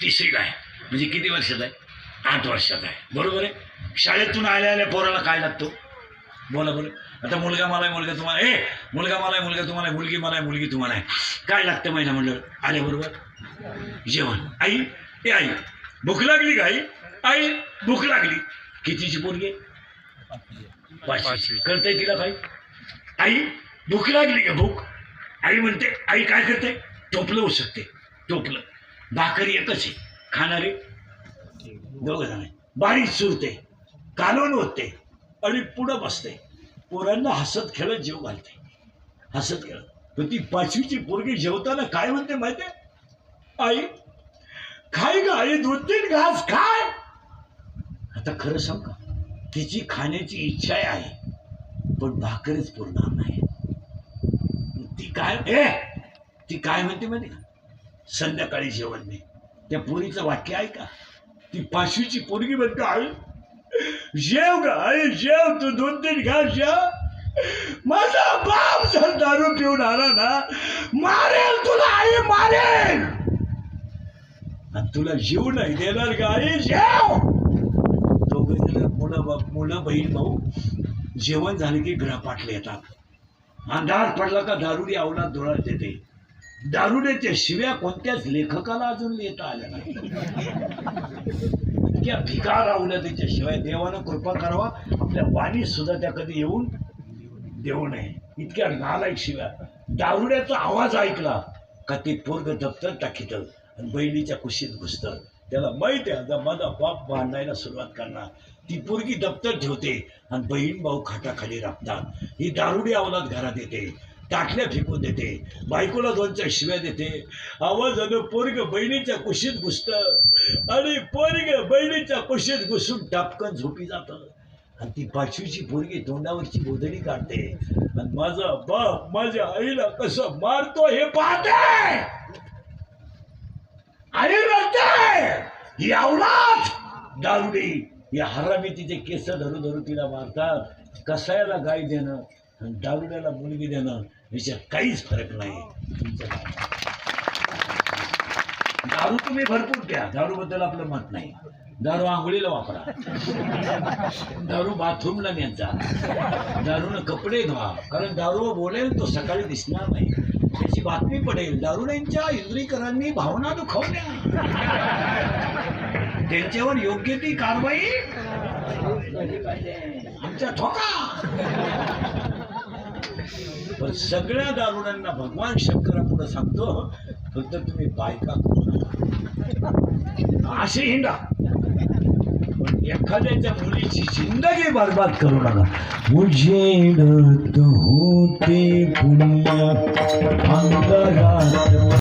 तिसरीला आहे म्हणजे किती वर्षाचा आहे? आठ वर्षाचा आहे. बरोबर आहे? शाळेतून आल्या आल्या पोराला काय लागतो? बोला बोला. आता मुलगा मला मुलगा तुम्हाला ए मुलगा मला मुलगा तुम्हाला मुलगी मला मुलगी तुम्हाला आहे. काय लागतं महिना मंडळ? आले बरोबर? जेवण. आई? ए आई. भूक लागली का आई? आई भूक लागली. कितीची पोरगी? पाचशे कळतंय तिला काही? आई भूक लागली का भूक? आई म्हणते आई काय करते? टोपलं होऊ शकते टोपलं. भाकरी एकच आहे खाणारे. दोघ जण बारीक चुरते. कालवण होते आणि पुढं बसते. पोरांना हसत खेळत जेव घालते. हसत खेळत. पण ती पाचवीची पोरगी जेवताना काय म्हणते माहितीये? आई खाय ग आई दोन तीन घास खाय. आता खरं सांग का? तिची खाण्याची इच्छा आहे. पण भाकरच पुरणार नाही. ती काय ए! ती काय म्हणते माहिती का? संध्याकाळी जेवण नाही. त्या पोरीचं वाक्य आहे का ती पाचवीची पोरगी म्हणतो आई जेव ग आई जेव तू दोन तीन घास जेव. माझा बाप जर दारू पिऊन आला ना मारेल तुला आई मारेल. आणि तुला जीव नाही देणार का आई जेव. दोघे मुलं मुलं बहीण भाऊ जेवण झालं की ग्रहपाठले येतात. अंधार पडला का दारुरी आवला डोळ्यात देते. दारुड्याच्या शिव्या कोणत्याच लेखकाला अजून लिहिता आल्या नाही इतक्या भिकार त्याच्या शिवाय देवानं कृपा करावा. आपल्या वाणी सुद्धा त्या कधी येऊन देऊ नये. इतक्या नालायक शिव्या. दारुड्याचा आवाज ऐकला का ते पोरग दप्तर टाकीत आणि बहिणीच्या कुशीत घुसतं. त्याला माहिती आहे आता माझा बाप भांडायला सुरुवात करणार. ती पोरगी दप्तर ठेवते आणि बहीण भाऊ खाटाखाली राबतात. ही दारुडी अवलाद घरात येते. ताटल्या फेकून देते. बायकोला दोन चार शिव्या देते. आवाजानं पोरग बहिणीच्या कुशीत घुसतं. आणि पोरग बहिणीच्या कुशीत घुसून टापकन झोपी जातं. आणि ती पाचवीची पोरगी तोंडावरची बोधडी काढते. आणि माझा बाप माझ्या आईला कसं मारतो हे पाहते! अरे रडते! यावलाच दारुडी! या हरामी तिचे केस धरू धरू तिला मारतात. कसायला गाय देणं? आणि दारुड्याला मुलगी देणं याच्यात काहीच फरक नाही. तुमचं दारू तुम्ही भरपूर द्या दारू बद्दल आपलं मत नाही. दारू आंघोळीला वापरा. दारू बाथरूमला न्यायचा दारूनं कपडे धुवा. कारण दारू बोलेल तो सकाळी दिसणार नाही. त्याची बातमी पडेल. दारुड्यांच्या इंद्रीकरांनी भावना दुखवल्या. त्यांच्यावर योग्य ती कारवाई आमच्या ठोका. पण सगळ्या दारुड्यांना भगवान शंकरापुढे सांगतो फक्त तुम्ही बायका करू नका. असे हिंडा. पण एखाद्याच्या मुलीची जिंदगी बर्बाद करू नका. मुझे होते अंतरात